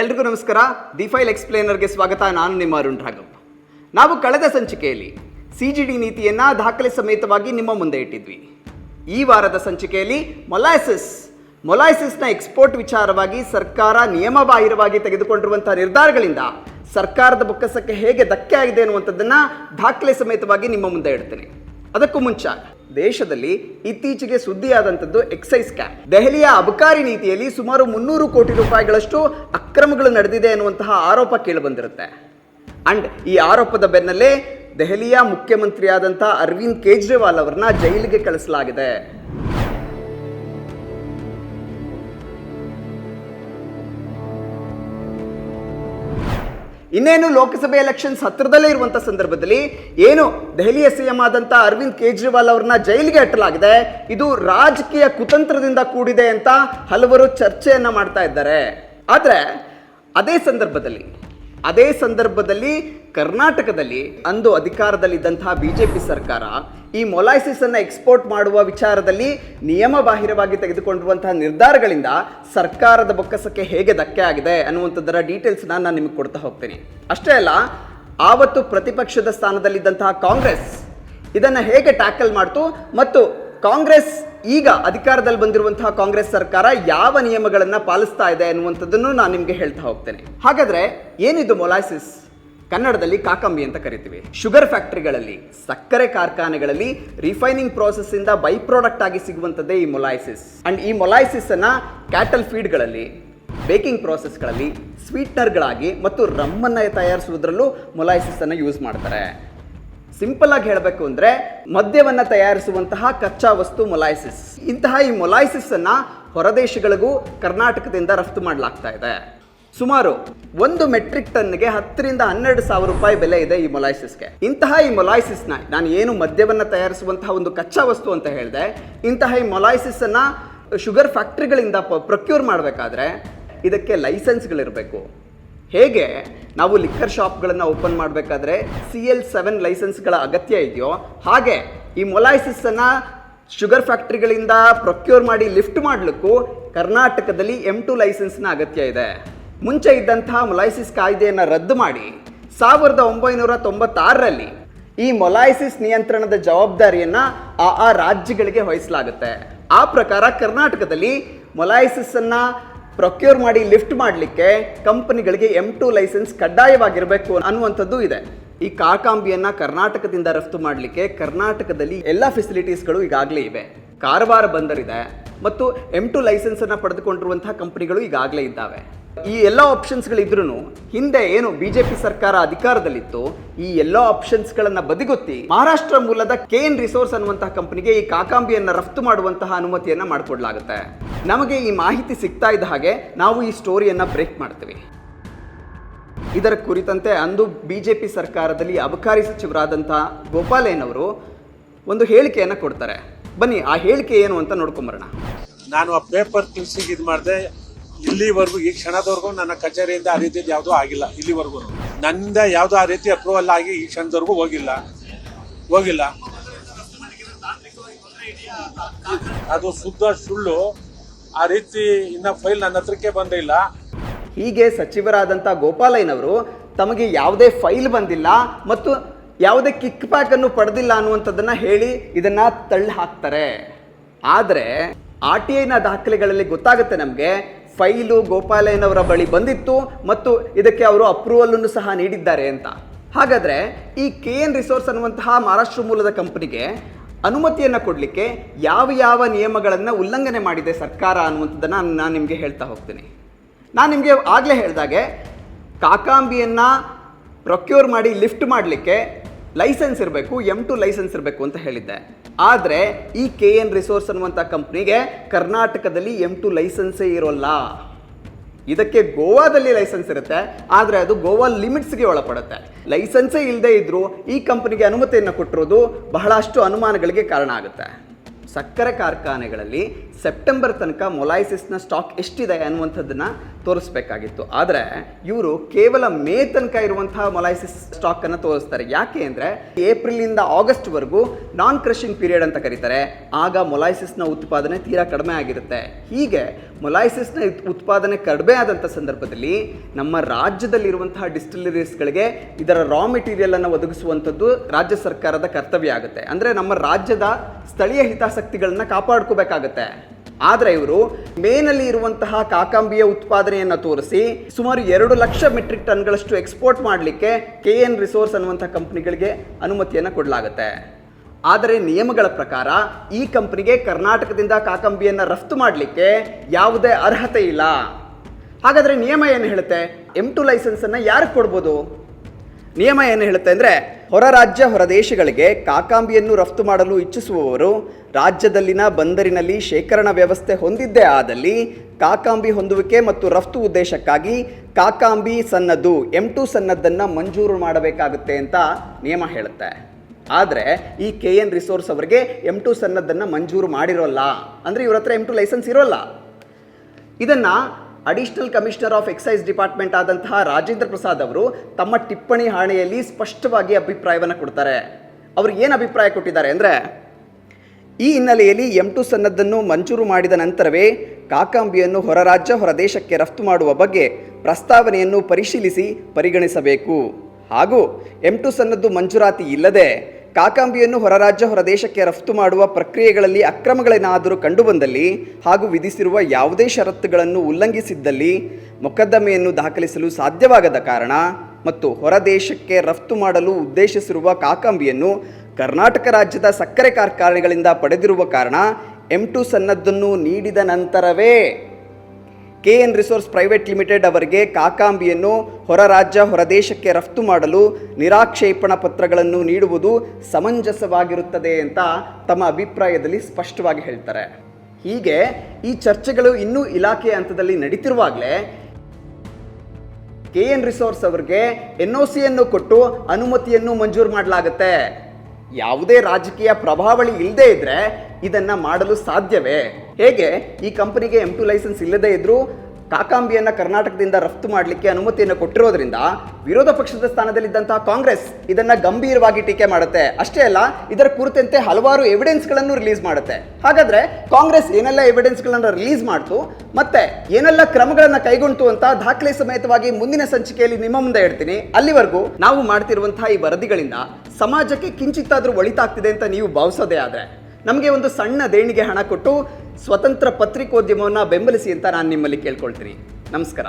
ಎಲ್ರಿಗೂ ನಮಸ್ಕಾರ. The file ಎಕ್ಸ್ಪ್ಲೇನರ್ಗೆ ಸ್ವಾಗತ. ನಾನು ನಿಮ್ಮ ಅರುಣ್ ರಾಘವ್. ನಾವು ಕಳೆದ ಸಂಚಿಕೆಯಲ್ಲಿ ಸಿ ಜಿ ಡಿ ನೀತಿಯನ್ನು ದಾಖಲೆ ಸಮೇತವಾಗಿ ನಿಮ್ಮ ಮುಂದೆ ಇಟ್ಟಿದ್ವಿ. ಈ ವಾರದ ಸಂಚಿಕೆಯಲ್ಲಿ ಮೊಲಾಯ್ಸಿಸ್, ಮೊಲಾಯ್ಸಿಸ್ನ ಎಕ್ಸ್ಪೋರ್ಟ್ ವಿಚಾರವಾಗಿ ಸರ್ಕಾರ ನಿಯಮಬಾಹಿರವಾಗಿ ತೆಗೆದುಕೊಂಡಿರುವಂತಹ ನಿರ್ಧಾರಗಳಿಂದ ಸರ್ಕಾರದ ಬೊಕ್ಕಸಕ್ಕೆ ಹೇಗೆ ಧಕ್ಕೆ ಆಗಿದೆ ಅನ್ನುವಂಥದ್ದನ್ನು ದಾಖಲೆ ಸಮೇತವಾಗಿ ನಿಮ್ಮ ಮುಂದೆ ಇಡ್ತೇನೆ. ಅದಕ್ಕೂ ಮುಂಚೆ ದೇಶದಲ್ಲಿ ಇತ್ತೀಚೆಗೆ ಸುದ್ದಿಯಾದಂಥದ್ದು ಎಕ್ಸೈಸ್ ಕ್ಯಾಪ್. ದೆಹಲಿಯ ಅಬಕಾರಿ ನೀತಿಯಲ್ಲಿ ಸುಮಾರು ಮುನ್ನೂರು ಕೋಟಿ ರೂಪಾಯಿಗಳಷ್ಟು ಅಕ್ರಮಗಳು ನಡೆದಿದೆ ಎನ್ನುವಂತಹ ಆರೋಪ ಕೇಳಿಬಂದಿರುತ್ತೆ. ಅಂಡ್ ಈ ಆರೋಪದ ಬೆನ್ನಲ್ಲೇ ದೆಹಲಿಯ ಮುಖ್ಯಮಂತ್ರಿಯಾದಂಥ ಅರವಿಂದ್ ಕೇಜ್ರಿವಾಲ್ ಅವರನ್ನ ಜೈಲಿಗೆ ಕಳಿಸಲಾಗಿದೆ. ಇನ್ನೇನು ಲೋಕಸಭೆ ಎಲೆಕ್ಷನ್ಸ್ ಹತ್ತಿರದಲ್ಲೇ ಇರುವಂತ ಸಂದರ್ಭದಲ್ಲಿ ಏನು ದೆಹಲಿಯ ಸಿಎಂ ಆದಂತ ಅರವಿಂದ್ ಕೇಜ್ರಿವಾಲ್ ಅವ್ರನ್ನ ಜೈಲಿಗೆ ಅಟ್ಟಲಾಗಿದೆ. ಇದು ರಾಜಕೀಯ ಕುತಂತ್ರದಿಂದ ಕೂಡಿದೆ ಅಂತ ಹಲವರು ಚರ್ಚೆಯನ್ನ ಮಾಡ್ತಾ ಇದ್ದಾರೆ. ಆದ್ರೆ ಅದೇ ಸಂದರ್ಭದಲ್ಲಿ ಅದೇ ಸಂದರ್ಭದಲ್ಲಿ ಕರ್ನಾಟಕದಲ್ಲಿ ಅಂದು ಅಧಿಕಾರದಲ್ಲಿದ್ದಂತಹ ಬಿಜೆಪಿ ಸರ್ಕಾರ ಈ ಮೊಲಾಯ್ಸಿಸ್ ಅನ್ನ ಎಕ್ಸ್ಪೋರ್ಟ್ ಮಾಡುವ ವಿಚಾರದಲ್ಲಿ ನಿಯಮ ಬಾಹಿರವಾಗಿ ತೆಗೆದುಕೊಂಡಿರುವಂತಹ ನಿರ್ಧಾರಗಳಿಂದ ಸರ್ಕಾರದ ಬೊಕ್ಕಸಕ್ಕೆ ಹೇಗೆ ಧಕ್ಕೆ ಆಗಿದೆ ಅನ್ನುವಂಥದ್ದರ ಡೀಟೇಲ್ಸ್ ನಾನು ನಿಮಗೆ ಕೊಡ್ತಾ ಹೋಗ್ತೀನಿ. ಅಷ್ಟೇ ಅಲ್ಲ, ಆವತ್ತು ಪ್ರತಿಪಕ್ಷದ ಸ್ಥಾನದಲ್ಲಿದ್ದಂತಹ ಕಾಂಗ್ರೆಸ್ ಇದನ್ನ ಹೇಗೆ ಟ್ಯಾಕಲ್ ಮಾಡ್ತು ಮತ್ತು ಕಾಂಗ್ರೆಸ್ ಈಗ ಅಧಿಕಾರದಲ್ಲಿ ಬಂದಿರುವಂತಹ ಕಾಂಗ್ರೆಸ್ ಸರ್ಕಾರ ಯಾವ ನಿಯಮಗಳನ್ನು ಪಾಲಿಸ್ತಾ ಇದೆ ಅನ್ನುವಂಥದ್ದನ್ನು ನಾನು ನಿಮಗೆ ಹೇಳ್ತಾ ಹೋಗ್ತೇನೆ. ಹಾಗಾದ್ರೆ ಏನಿದು ಮೊಲಾಯ್ಸಿಸ್? ಕನ್ನಡದಲ್ಲಿ ಕಾಕಂಬಿ ಅಂತ ಕರಿತೀವಿ. ಶುಗರ್ ಫ್ಯಾಕ್ಟರಿಗಳಲ್ಲಿ, ಸಕ್ಕರೆ ಕಾರ್ಖಾನೆಗಳಲ್ಲಿ ರಿಫೈನಿಂಗ್ ಪ್ರೋಸೆಸ್ ಇಂದ ಬೈ ಪ್ರಾಡಕ್ಟ್ ಆಗಿ ಸಿಗುವಂಥದ್ದೇ ಈ ಮೊಲಾಯಿಸಿಸ್ ಅಂಡ್ ಈ ಮೊಲಾಯಿಸಿಸ್ ಅನ್ನ ಕ್ಯಾಟಲ್ ಫೀಡ್ಗಳಲ್ಲಿ ಬೇಕಿಂಗ್ ಪ್ರೋಸೆಸ್ಗಳಲ್ಲಿ ಸ್ವೀಟ್ನರ್ಗಳಾಗಿ ಮತ್ತು ರಮ್ಮನ್ನ ತಯಾರಿಸುವುದರಲ್ಲೂ ಮೊಲಾಯಿಸಿಸ್ ಅನ್ನು ಯೂಸ್ ಮಾಡ್ತಾರೆ. ಸಿಂಪಲ್ ಆಗಿ ಹೇಳಬೇಕು ಅಂದ್ರೆ ಮದ್ಯವನ್ನ ತಯಾರಿಸುವಂತಹ ಕಚ್ಚಾ ವಸ್ತು ಮೊಲಾಯಿಸಿಸ್ ಇಂತಹ ಈ ಮೊಲಾಯಿಸಿಸ್ ಅನ್ನ ಹೊರದೇಶಗಳಿಗೂ ಕರ್ನಾಟಕದಿಂದ ರಫ್ತು ಮಾಡಲಾಗ್ತಾ ಇದೆ. ಸುಮಾರು ಒಂದು ಮೆಟ್ರಿಕ್ ಟನ್ಗೆ ಹತ್ತರಿಂದ ಹನ್ನೆರಡು ಸಾವಿರ ರೂಪಾಯಿ ಬೆಲೆ ಇದೆ ಈ ಮೊಲಾಯ್ಸಿಸ್ಗೆ. ಇಂತಹ ಈ ಮೊಲಾಯ್ಸಿಸ್ನ ನಾನು ಏನು ಮದ್ಯವನ್ನು ತಯಾರಿಸುವಂತಹ ಒಂದು ಕಚ್ಚಾ ವಸ್ತು ಅಂತ ಹೇಳಿದೆ, ಇಂತಹ ಈ ಮೊಲಾಯಿಸಿಸನ್ನು ಶುಗರ್ ಫ್ಯಾಕ್ಟ್ರಿಗಳಿಂದ ಪ್ರೊಕ್ಯೂರ್ ಮಾಡಬೇಕಾದ್ರೆ ಇದಕ್ಕೆ ಲೈಸೆನ್ಸ್ಗಳಿರಬೇಕು. ಹೇಗೆ? ನಾವು ಲಿಕ್ಕರ್ ಶಾಪ್ಗಳನ್ನು ಓಪನ್ ಮಾಡಬೇಕಾದ್ರೆ ಸಿ ಎಲ್ ಸೆವೆನ್ ಲೈಸೆನ್ಸ್ಗಳ ಅಗತ್ಯ ಇದೆಯೋ ಹಾಗೆ ಈ ಮೊಲಾಯಿಸಿಸನ್ನು ಶುಗರ್ ಫ್ಯಾಕ್ಟ್ರಿಗಳಿಂದ ಪ್ರೊಕ್ಯೂರ್ ಮಾಡಿ ಲಿಫ್ಟ್ ಮಾಡಲಿಕ್ಕೂ ಕರ್ನಾಟಕದಲ್ಲಿ ಎಂ ಟು ಲೈಸೆನ್ಸ್ನ ಅಗತ್ಯ ಇದೆ. ಮುಂಚೆ ಇದ್ದಂತಹ ಮೊಲಾಯ್ಸಿಸ್ ಕಾಯ್ದೆಯನ್ನು ರದ್ದು ಮಾಡಿ ಸಾವಿರದ ಒಂಬೈನೂರ ತೊಂಬತ್ತಾರರಲ್ಲಿ ಈ ಮೊಲಾಯ್ಸಿಸ್ ನಿಯಂತ್ರಣದ ಜವಾಬ್ದಾರಿಯನ್ನು ಆ ಆ ರಾಜ್ಯಗಳಿಗೆ ವಹಿಸಲಾಗುತ್ತೆ. ಆ ಪ್ರಕಾರ ಕರ್ನಾಟಕದಲ್ಲಿ ಮೊಲೈಸಿಸ್ ಅನ್ನ ಪ್ರೊಕ್ಯೂರ್ ಮಾಡಿ ಲಿಫ್ಟ್ ಮಾಡಲಿಕ್ಕೆ ಕಂಪನಿಗಳಿಗೆ ಎಂ ಟು ಲೈಸೆನ್ಸ್ ಕಡ್ಡಾಯವಾಗಿರಬೇಕು ಅನ್ನುವಂಥದ್ದು ಇದೆ. ಈ ಕಾಕಾಂಬಿಯನ್ನು ಕರ್ನಾಟಕದಿಂದ ರಫ್ತು ಮಾಡಲಿಕ್ಕೆ ಕರ್ನಾಟಕದಲ್ಲಿ ಎಲ್ಲ ಫೆಸಿಲಿಟೀಸ್ಗಳು ಈಗಾಗಲೇ ಇವೆ. ಕಾರವಾರ ಬಂದರಿದೆ ಮತ್ತು ಎಂ ಟು ಲೈಸೆನ್ಸನ್ನು ಪಡೆದುಕೊಂಡಿರುವಂತಹ ಕಂಪನಿಗಳು ಈಗಾಗಲೇ ಇದ್ದಾವೆ. ಈ ಎಲ್ಲ ಆಪ್ಷನ್ಸ್ಗಳಿದ್ರೂ ಹಿಂದೆ ಏನು ಬಿಜೆಪಿ ಸರ್ಕಾರ ಅಧಿಕಾರದಲ್ಲಿತ್ತು, ಈ ಎಲ್ಲ ಆಪ್ಷನ್ಸ್ಗಳನ್ನು ಬದಿಗೊತ್ತಿ ಮಹಾರಾಷ್ಟ್ರ ಮೂಲದ ಕೆ ಎನ್ ರಿಸೋರ್ಸ್ ಅನ್ನುವಂತಹ ಕಂಪನಿಗೆ ಈ ಕಾಕಾಂಬಿಯನ್ನ ರಫ್ತು ಮಾಡುವಂತಹ ಅನುಮತಿಯನ್ನ ಮಾಡಿಕೊಡ್ಲಾಗುತ್ತೆ. ನಮಗೆ ಈ ಮಾಹಿತಿ ಸಿಗ್ತಾ ಇದ್ದ ಹಾಗೆ ನಾವು ಈ ಸ್ಟೋರಿಯನ್ನ ಬ್ರೇಕ್ ಮಾಡ್ತೀವಿ. ಇದರ ಕುರಿತಂತೆ ಅಂದು ಬಿಜೆಪಿ ಸರ್ಕಾರದಲ್ಲಿ ಅಬಕಾರಿ ಸಚಿವರಾದಂತಹ ಗೋಪಾಲೇನ್ ಅವರು ಒಂದು ಹೇಳಿಕೆಯನ್ನ ಕೊಡ್ತಾರೆ. ಬನ್ನಿ, ಆ ಹೇಳಿಕೆ ಏನು ಅಂತ ನೋಡ್ಕೊಂಬರೋಣ. ನಾನು ಆ ಪೇಪರ್ ಕ್ಲಿಪ್ಸಿಗೆ ಇದು ಮಾಡಿದೆ ಇಲ್ಲಿವರೆಗೂ ಈ ಕ್ಷಣದವರೆಗೂ ನನ್ನ ಕಚೇರಿಯಿಂದ ಆ ರೀತಿಯಿಂದ ಯಾವುದೂ ಆಗಿಲ್ಲ, ಇಲ್ಲಿವರೆಗೂ. ನನ್ನಿಂದ ಯಾವುದೋ ಆ ರೀತಿ ಅಪ್ರೂವಲ್ ಆಗಿ ಈ ಕ್ಷಣದವರೆಗೂ ಹೋಗಿಲ್ಲ. ಹೋಗಿಲ್ಲ. ಅದು ಶುದ್ಧ ಸುಳ್ಳು, ಆ ರೀತಿ ಇನ್ನ ಫೈಲ್ ನನ್ನ ಹತ್ರಕ್ಕೆ ಬಂದಿಲ್ಲ ಹೀಗೆ ಸಚಿವರಾದಂಥ ಗೋಪಾಲಯ್ಯನವರು ತಮಗೆ ಯಾವುದೇ ಫೈಲ್ ಬಂದಿಲ್ಲ ಮತ್ತು ಯಾವುದೇ ಕಿಕ್ ಪ್ಯಾಕ್ ಅನ್ನು ಪಡೆದಿಲ್ಲ ಅನ್ನುವಂಥದ್ದನ್ನ ಹೇಳಿ ಇದನ್ನು ತಳ್ಳಿ ಹಾಕ್ತಾರೆ. ಆದರೆ, ಆರ್ ಟಿ ಐನ ದಾಖಲೆಗಳಲ್ಲಿ ಗೊತ್ತಾಗುತ್ತೆ ನಮಗೆ ಫೈಲು ಗೋಪಾಲಯ್ಯನವರ ಬಳಿ ಬಂದಿತ್ತು ಮತ್ತು ಇದಕ್ಕೆ ಅವರು ಅಪ್ರೂವಲ್ ಅನ್ನು ಸಹ ನೀಡಿದ್ದಾರೆ ಅಂತ. ಹಾಗಾದ್ರೆ ಈ ಕೆ ಎನ್ ರಿಸೋರ್ಸ್ ಅನ್ನುವಂತಹ ಮಹಾರಾಷ್ಟ್ರ ಮೂಲದ ಕಂಪನಿಗೆ ಅನುಮತಿಯನ್ನು ಕೊಡಲಿಕ್ಕೆ ಯಾವ ಯಾವ ನಿಯಮಗಳನ್ನು ಉಲ್ಲಂಘನೆ ಮಾಡಿದೆ ಸರ್ಕಾರ ಅನ್ನುವಂಥದ್ದನ್ನು ನಾನು ನಿಮಗೆ ಹೇಳ್ತಾ ಹೋಗ್ತೀನಿ. ನಾನು ನಿಮಗೆ ಆಗಲೇ ಹೇಳಿದಾಗೆ ಕಾಕಾಂಬಿಯನ್ನು ಪ್ರೊಕ್ಯೂರ್ ಮಾಡಿ ಲಿಫ್ಟ್ ಮಾಡಲಿಕ್ಕೆ ಲೈಸೆನ್ಸ್ ಇರಬೇಕು ಎಂ ಟು ಲೈಸೆನ್ಸ್ ಇರಬೇಕು ಅಂತ ಹೇಳಿದ್ದೆ. ಆದರೆ ಈ ಕೆ ಎನ್ ರಿಸೋರ್ಸ್ ಅನ್ನುವಂಥ ಕಂಪ್ನಿಗೆ ಕರ್ನಾಟಕದಲ್ಲಿ ಎಂ ಟು ಲೈಸೆನ್ಸೇ ಇರೋಲ್ಲ. ಇದಕ್ಕೆ ಗೋವಾದಲ್ಲಿ ಲೈಸೆನ್ಸ್ ಇರುತ್ತೆ, ಆದರೆ ಅದು ಗೋವಾ ಲಿಮಿಟ್ಸ್ಗೆ ಒಳಪಡುತ್ತೆ. ಲೈಸೆನ್ಸೇ ಇಲ್ಲದೆ ಇದ್ದರೂ ಈ ಕಂಪ್ನಿಗೆ ಅನುಮತಿಯನ್ನು ಕೊಟ್ಟಿರೋದು ಬಹಳಷ್ಟು ಅನುಮಾನಗಳಿಗೆ ಕಾರಣ ಆಗುತ್ತೆ. ಸಕ್ಕರೆ ಕಾರ್ಖಾನೆಗಳಲ್ಲಿ ಸೆಪ್ಟೆಂಬರ್ ತನಕ ಮೊಲಾಯಿಸಿಸ್ನ ಸ್ಟಾಕ್ ಎಷ್ಟಿದೆ ಅನ್ನುವಂಥದ್ದನ್ನ ತೋರಿಸ್ಬೇಕಾಗಿತ್ತು. ಆದರೆ ಇವರು ಕೇವಲ ಮೇ ತನಕ ಇರುವಂತಹ ಮೊಲಾಯಿಸಿಸ್ ಸ್ಟಾಕ್ ಅನ್ನು ತೋರಿಸ್ತಾರೆ. ಯಾಕೆ ಅಂದರೆ ಏಪ್ರಿಲಿಂದ ಆಗಸ್ಟ್ವರೆಗೂ ನಾನ್ ಕ್ರಷಿಂಗ್ ಪೀರಿಯಡ್ ಅಂತ ಕರೀತಾರೆ. ಆಗ ಮೊಲಾಯಿಸಿಸ್ನ ಉತ್ಪಾದನೆ ತೀರಾ ಕಡಿಮೆ ಆಗಿರುತ್ತೆ. ಹೀಗೆ ಮೊಲಾಯಿಸಿಸ್ನ ಉತ್- ಉತ್ಪಾದನೆ ಕಡಿಮೆ ಆದಂಥ ಸಂದರ್ಭದಲ್ಲಿ ನಮ್ಮ ರಾಜ್ಯದಲ್ಲಿರುವಂತಹ ಡಿಸ್ಟಿಲರೀಸ್ಗಳಿಗೆ ಇದರ ರಾ ಮೆಟೀರಿಯಲ್ ಅನ್ನು ಒದಗಿಸುವಂಥದ್ದು ರಾಜ್ಯ ಸರ್ಕಾರದ ಕರ್ತವ್ಯ ಆಗುತ್ತೆ. ಅಂದರೆ ನಮ್ಮ ರಾಜ್ಯದ ಸ್ಥಳೀಯ ಹಿತಾಸಕ್ತಿಗಳನ್ನ ಕಾಪಾಡ್ಕೋಬೇಕಾಗತ್ತೆ. ಆದರೆ ಇವರು ಮೇನಲ್ಲಿ ಇರುವಂತಹ ಕಾಕಾಂಬಿಯ ಉತ್ಪಾದನೆಯನ್ನು ತೋರಿಸಿ ಸುಮಾರು ಎರಡು ಲಕ್ಷ ಮೆಟ್ರಿಕ್ ಟನ್ಗಳಷ್ಟು ಎಕ್ಸ್ಪೋರ್ಟ್ ಮಾಡಲಿಕ್ಕೆ ಕೆ ಎನ್ ರಿಸೋರ್ಸ್ ಅನ್ನುವಂಥ ಕಂಪ್ನಿಗಳಿಗೆ ಅನುಮತಿಯನ್ನು ಕೊಡಲಾಗುತ್ತೆ. ಆದರೆ ನಿಯಮಗಳ ಪ್ರಕಾರ ಈ ಕಂಪನಿಗೆ ಕರ್ನಾಟಕದಿಂದ ಕಾಕಂಬಿಯನ್ನು ರಫ್ತು ಮಾಡಲಿಕ್ಕೆ ಯಾವುದೇ ಅರ್ಹತೆ ಇಲ್ಲ. ಹಾಗಾದರೆ ನಿಯಮ ಏನು ಹೇಳುತ್ತೆ? ಎಂ ಟು ಲೈಸೆನ್ಸನ್ನು ಯಾರಿಗೆ ಕೊಡ್ಬೋದು? ನಿಯಮ ಏನು ಹೇಳುತ್ತೆ ಅಂದರೆ ಹೊರ ರಾಜ್ಯ, ಹೊರ ದೇಶಗಳಿಗೆ ಕಾಕಾಂಬಿಯನ್ನು ರಫ್ತು ಮಾಡಲು ಇಚ್ಛಿಸುವವರು ರಾಜ್ಯದಲ್ಲಿನ ಬಂದರಿನಲ್ಲಿ ಶೇಖರಣಾ ವ್ಯವಸ್ಥೆ ಹೊಂದಿದ್ದೇ ಆದಲ್ಲಿ ಕಾಕಾಂಬಿ ಹೊಂದುವಿಕೆ ಮತ್ತು ರಫ್ತು ಉದ್ದೇಶಕ್ಕಾಗಿ ಕಾಕಾಂಬಿ ಸನ್ನದ್ದು ಎಂ ಟು ಸನ್ನದ್ದನ್ನು ಮಂಜೂರು ಮಾಡಬೇಕಾಗುತ್ತೆ ಅಂತ ನಿಯಮ ಹೇಳುತ್ತೆ. ಆದರೆ ಈ ಕೆ ಎನ್ ರಿಸೋರ್ಸ್ ಅವರಿಗೆ ಎಂ ಟು ಸನ್ನದ್ದನ್ನು ಮಂಜೂರು ಮಾಡಿರೋಲ್ಲ. ಅಂದರೆ ಇವ್ರ ಹತ್ರ ಎಂ ಟು ಲೈಸೆನ್ಸ್ ಇರೋಲ್ಲ. ಇದನ್ನ additional commissioner of excise department ಆದಂತಹ ರಾಜೇಂದ್ರ ಪ್ರಸಾದ್ ಅವರು ತಮ್ಮ ಟಿಪ್ಪಣಿ ಹಾಣೆಯಲ್ಲಿ ಸ್ಪಷ್ಟವಾಗಿ ಅಭಿಪ್ರಾಯವನ್ನು ಕೊಡ್ತಾರೆ. ಅವರು ಏನು ಅಭಿಪ್ರಾಯ ಕೊಟ್ಟಿದ್ದಾರೆ ಅಂದರೆ, ಈ ಹಿನ್ನೆಲೆಯಲ್ಲಿ ಎಂ ಟು ಸನ್ನದ್ದನ್ನು ಮಂಜೂರು ಮಾಡಿದ ನಂತರವೇ ಕಾಕಾಂಬಿಯನ್ನು ಹೊರ ರಾಜ್ಯ, ಹೊರ ದೇಶಕ್ಕೆ ರಫ್ತು ಮಾಡುವ ಬಗ್ಗೆ ಪ್ರಸ್ತಾವನೆಯನ್ನು ಪರಿಶೀಲಿಸಿ ಪರಿಗಣಿಸಬೇಕು. ಹಾಗೂ ಎಂ ಟು ಸನ್ನದ್ದು ಮಂಜೂರಾತಿ ಇಲ್ಲದೆ ಕಾಕಾಂಬಿಯನ್ನು ಹೊರರಾಜ್ಯ ಹೊರದೇಶಕ್ಕೆ ಹೊರ ದೇಶಕ್ಕೆ ರಫ್ತು ಮಾಡುವ ಪ್ರಕ್ರಿಯೆಗಳಲ್ಲಿ ಅಕ್ರಮಗಳೇನಾದರೂ ಕಂಡುಬಂದಲ್ಲಿ ಹಾಗೂ ವಿಧಿಸಿರುವ ಯಾವುದೇ ಷರತ್ತುಗಳನ್ನು ಉಲ್ಲಂಘಿಸಿದ್ದಲ್ಲಿ ಮೊಕದ್ದಮೆಯನ್ನು ದಾಖಲಿಸಲು ಸಾಧ್ಯವಾಗದ ಕಾರಣ ಮತ್ತು ಹೊರದೇಶಕ್ಕೆ ರಫ್ತು ಮಾಡಲು ಉದ್ದೇಶಿಸಿರುವ ಕಾಕಂಬಿಯನ್ನು ಕರ್ನಾಟಕ ರಾಜ್ಯದ ಸಕ್ಕರೆ ಕಾರ್ಖಾನೆಗಳಿಂದ ಪಡೆದಿರುವ ಕಾರಣ ಎಂ ಟು ಸನ್ನದ್ದನ್ನು ನೀಡಿದ ನಂತರವೇ K N resource private limited ಅವರಿಗೆ ಕಾಕಾಂಬಿಯನ್ನು ಹೊರ ರಾಜ್ಯ ಹೊರದೇಶಕ್ಕೆ ರಫ್ತು ಮಾಡಲು ನಿರಾಕ್ಷೇಪಣ ಪತ್ರಗಳನ್ನು ನೀಡುವುದು ಸಮಂಜಸವಾಗಿರುತ್ತದೆ ಅಂತ ತಮ್ಮ ಅಭಿಪ್ರಾಯದಲ್ಲಿ ಸ್ಪಷ್ಟವಾಗಿ ಹೇಳ್ತಾರೆ. ಹೀಗೆ ಈ ಚರ್ಚೆಗಳು ಇನ್ನೂ ಇಲಾಖೆ ಹಂತದಲ್ಲಿ ನಡೀತಿರುವಾಗಲೇ ಕೆ ಎನ್ ರಿಸೋರ್ಸ್ ಅವರಿಗೆ ಎನ್ ಒ ಸಿಯನ್ನು ಕೊಟ್ಟು ಅನುಮತಿಯನ್ನು ಮಂಜೂರು ಮಾಡಲಾಗುತ್ತೆ. ಯಾವುದೇ ರಾಜಕೀಯ ಪ್ರಭಾವಳಿ ಇಲ್ಲದೇ ಇದ್ರೆ ಇದನ್ನ ಮಾಡಲು ಸಾಧ್ಯವೇ? ಹೇಗೆ ಈ ಕಂಪನಿಗೆ ಎಂ ಟು ಲೈಸೆನ್ಸ್ ಇಲ್ಲದೇ ಇದ್ದರೂ ಕಾಕಾಂಬಿಯನ್ನ ಕರ್ನಾಟಕದಿಂದ ರಫ್ತು ಮಾಡಲಿಕ್ಕೆ ಅನುಮತಿಯನ್ನು ಕೊಟ್ಟಿರೋದ್ರಿಂದ ವಿರೋಧ ಪಕ್ಷದ ಸ್ಥಾನದಲ್ಲಿದ್ದಂತಹ ಕಾಂಗ್ರೆಸ್ ಇದನ್ನ ಗಂಭೀರವಾಗಿ ಟೀಕೆ ಮಾಡುತ್ತೆ. ಅಷ್ಟೇ ಅಲ್ಲ, ಇದರ ಕುರಿತಂತೆ ಹಲವಾರು ಎವಿಡೆನ್ಸ್ಗಳನ್ನು ರಿಲೀಸ್ ಮಾಡುತ್ತೆ. ಹಾಗಾದ್ರೆ ಕಾಂಗ್ರೆಸ್ ಏನೆಲ್ಲ ಎವಿಡೆನ್ಸ್ಗಳನ್ನು ರಿಲೀಸ್ ಮಾಡ್ತು ಮತ್ತೆ ಏನೆಲ್ಲ ಕ್ರಮಗಳನ್ನು ಕೈಗೊಂಡು ಅಂತ ದಾಖಲೆ ಸಮೇತವಾಗಿ ಮುಂದಿನ ಸಂಚಿಕೆಯಲ್ಲಿ ನಿಮ್ಮ ಮುಂದೆ ಇಡ್ತೀನಿ ಅಲ್ಲಿವರೆಗೂ ನಾವು ಮಾಡ್ತಿರುವಂತಹ ಈ ವರದಿಗಳಿಂದ ಸಮಾಜಕ್ಕೆ ಕಿಂಚಿತ್ತಾದರೂ ಒಳಿತಾಗ್ತಿದೆ ಅಂತ ನೀವು ಭಾವಿಸೋದೇ ಆದರೆ. ನಮಗೆ ಒಂದು ಸಣ್ಣ ದೇಣಿಗೆ ಹಣ ಕೊಟ್ಟು ಸ್ವತಂತ್ರ ಪತ್ರಿಕೋದ್ಯಮವನ್ನು ಬೆಂಬಲಿಸಿ ಅಂತ ನಾನು ನಿಮ್ಮಲ್ಲಿ ಕೇಳ್ಕೊಳ್ತೀನಿ. ನಮಸ್ಕಾರ.